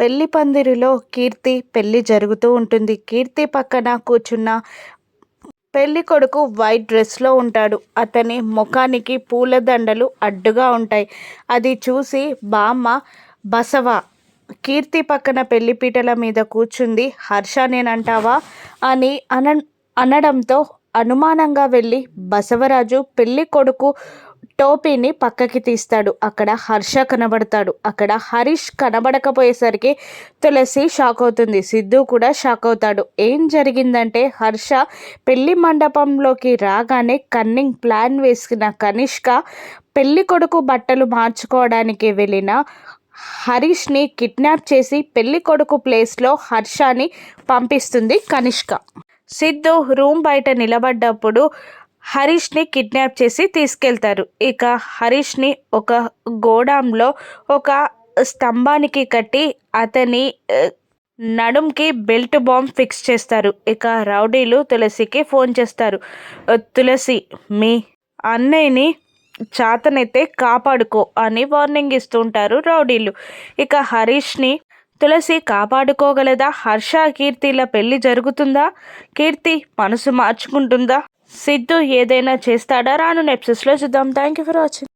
పెళ్ళి పందిరిలో కీర్తి పెళ్ళి జరుగుతూ ఉంటుంది. కీర్తి పక్కన కూర్చున్న పెళ్ళి కొడుకు వైట్ డ్రెస్లో ఉంటాడు. అతని ముఖానికి పూలదండలు అడ్డుగా ఉంటాయి. అది చూసి బామ్మ బసవ కీర్తి పక్కన పెళ్ళిపీటల మీద కూర్చుంది. హర్ష నేనంటావా? అని అన అనడంతో అనుమానంగా వెళ్ళి బసవరాజు పెళ్ళి కొడుకు టోపీని పక్కకి తీస్తాడు. అక్కడ హర్ష కనబడతాడు. అక్కడ హరీష్ కనబడకపోయేసరికి తులసి షాక్ అవుతుంది సిద్ధు కూడా షాక్ అవుతాడు ఏం జరిగిందంటే హర్ష పెళ్ళి మండపంలోకి రాగానే కన్నింగ్ ప్లాన్ వేసుకున్న కనిష్క పెళ్ళి కొడుకు బట్టలు మార్చుకోవడానికి వెళ్ళిన హరీష్ని కిడ్నాప్ చేసి పెళ్ళి కొడుకు ప్లేస్లో హర్షని పంపిస్తుంది కనిష్క. సిద్ధు రూమ్ బయట నిలబడ్డప్పుడు హరీష్ని కిడ్నాప్ చేసి తీసుకెళ్తారు. ఇక హరీష్ని ఒక గోడాంలో ఒక స్తంభానికి కట్టి అతని నడుంకి బెల్ట్ బాంబ్ ఫిక్స్ చేస్తారు. ఇక రౌడీలు తులసికి ఫోన్ చేస్తారు. తులసి మీ అన్నయ్యని చాతనైతే కాపాడుకో అని వార్నింగ్ ఇస్తుంటారు రౌడీలు. ఇక హరీష్ని తులసి కాపాడుకోగలదా? హర్ష కీర్తిల పెళ్ళి జరుగుతుందా? కీర్తి మనసు మార్చుకుంటుందా? సిద్ధు ఏదైనా చేస్తాడా? రాను నెప్సెస్లో చూద్దాం. Thank you for watching